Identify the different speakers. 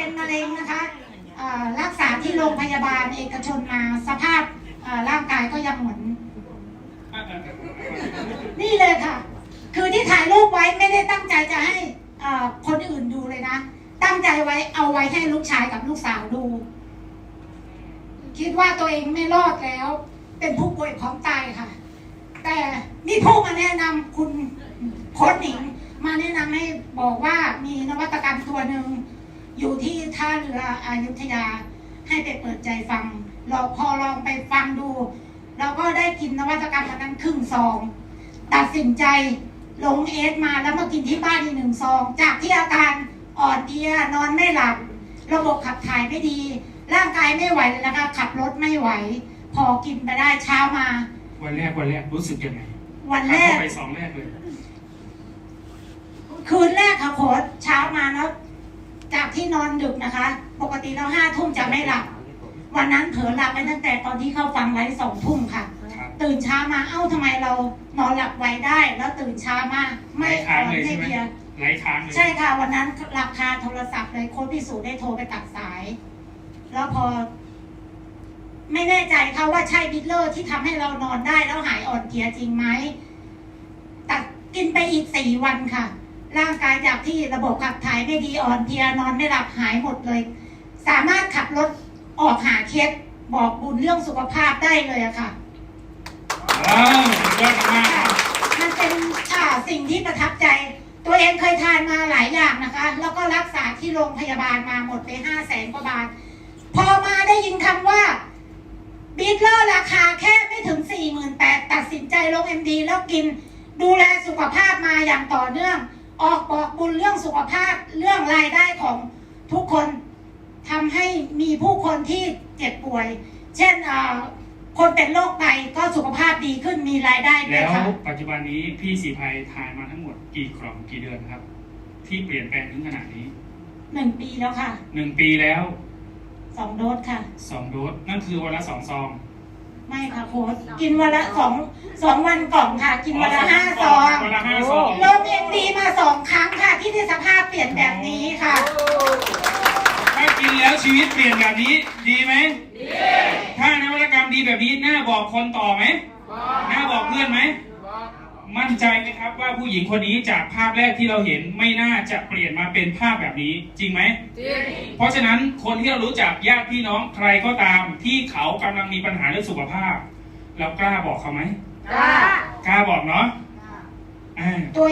Speaker 1: เป็นมะเร็งนะคะรักษาที่โรงพยาบาลเอกชนมาสภาพร่างกายก็ยังเหมือนนี่เลยค่ะ คือที่ถ่ายรูปไว้ไม่ได้ตั้งใจจะให้คนอื่นดูเลยนะ ตั้งใจไว้เอาไว้ให้ลูกชายกับลูกสาวดู คิดว่าตัวเองไม่รอดแล้ว เป็นผู้ป่วยพร้อมตายค่ะ แต่มีผู้มาแนะนำคุณโค้ชหนิง มาแนะนำให้บอกว่ามีนวัตกรรมตัวหนึ่ง อยู่ที่ท่าเรืออยุธยา ให้ไปเปิดใจฟัง เราพอลองไปฟังดู เราก็ได้กินนวัตกรรมอันนั้นครึ่งซอง ตัดสินใจลงเอสมาแล้วมากินที่บ้านอีกหนึ่งซอง จากที่อาการอ่อนเพลียนอนไม่หลับ ระบบขับถ่ายไม่ดี ร่างกายไม่ไหวเลยนะคะ ขับรถไม่ไหว พอกินไปได้เช้ามา
Speaker 2: วันแรกวันแรกรู้สึกยังไง
Speaker 1: วันแร
Speaker 2: ทานเข้ากไปสองแรกเลย
Speaker 1: คืนแรกค่ะโค้ชเช้ามาแล้วจาก ที่นอนดึกนะคะ ปกติเราห้าทุ่มจะไม่หลับ วันนั้นเผลอหลับไปตั้งแต่ตอนที่เข้าฟังไลฟ์สองทุ่มค่ะ
Speaker 2: ครับ
Speaker 1: ตื่นเช้ามาเอ้าทำไมเรานอนหลับไวได้ แล้วตื่นเช้ามาไม่
Speaker 2: ไร้ค้างเลย
Speaker 1: ไม่
Speaker 2: ใช่ไหม
Speaker 1: เพลีย
Speaker 2: ไร้ค้างเลย
Speaker 1: ใช่ค่ะ วันนั้นราคาโทรศัพท์เลยโค้ดพิสูจน์ได้โทรไปตัดสาย แล้วพอ ไม่แน่ใจค่ะว่าใช่บิทเลอร์ที่ทำให้เรานอนได้แล้วหายอ่อนเพลียจริงไหมตัดกินไปอีกสี่วันค่ะ ร่างกายจากที่ระบบขับถ่ายไม่ดีอ่อนเพลียนอนไม่หลับหายหมดเลย สามารถขับรถออกหาเคสบอกบุญเรื่องสุขภาพได้เลยอะค่ะ
Speaker 2: ว้าวสุดยอดมากครับ
Speaker 1: มันเป็นอ่าสิ่งที่ประทับใจ ตัวเองเคยทานมาหลายอย่างนะคะ แล้วก็รักษาที่โรงพยาบาลมาหมดไปห้าแสนกว่าบาท พอมาได้ยินคำว่าบีทเลอร์ราคาแค่ไม่ถึงสี่หมื่นแปดตัดสินใจลงเอ็มดีแล้วกินดูแลสุขภาพมาอย่างต่อเนื่อง ออกบอกบุญเรื่องสุขภาพเรื่องรายได้ของทุกคนทำให้มีผู้คนที่เจ็บป่วย เช่นอ่าคนเป็นโรคไตก็สุขภาพดีขึ้นมีรายได้ด้ว
Speaker 2: แล้
Speaker 1: ยวค่ะ
Speaker 2: ปัจจุบันนี้พี่สีภัยทานมาทั้งหมดกี่กล่องกี่เดือนครับ ที่เปลี่ยนแปลงถึงขนาดนี้
Speaker 1: หนึ่งปีแล้วค่ะ
Speaker 2: หนึ่งปีแล้ว
Speaker 1: สองโดสค่ะ
Speaker 2: สองโดสนั่นคือวันละสองซอง
Speaker 1: ไม่ค่ะโค้ชกินวันละสองสองวันกล่องค่ะ กินวันละห้าซอง
Speaker 2: วันละห้าซอง
Speaker 1: ลงเอ็นดีมาสองครั้งค่ะ ที่ได้สภาพเปลี่ยนแบบนี้ค่ะ
Speaker 2: ถ้ากินแล้วชีวิตเปลี่ยนแบบนี้ดีไหมดี ถ้านวัตกรรมดีแบบนี้น่าบอกคนต่อไหมน่าบอกเพื่อนไหม มั่นใจไหมครับว่าผู้หญิงคนนี้จากภาพแรกที่เราเห็นไม่น่าจะเปลี่ยนมาเป็นภาพแบบนี้จริงไหมเพราะฉะนั้นคนที่เรารู้จักญาติพี่น้องใครก็ตามที่เขากำลังมีปัญหาเรื่องสุขภาพ เรากล้าบอกเขาไหม
Speaker 3: จ้า
Speaker 2: กล้าบอกเนาะอ่า
Speaker 1: ตัว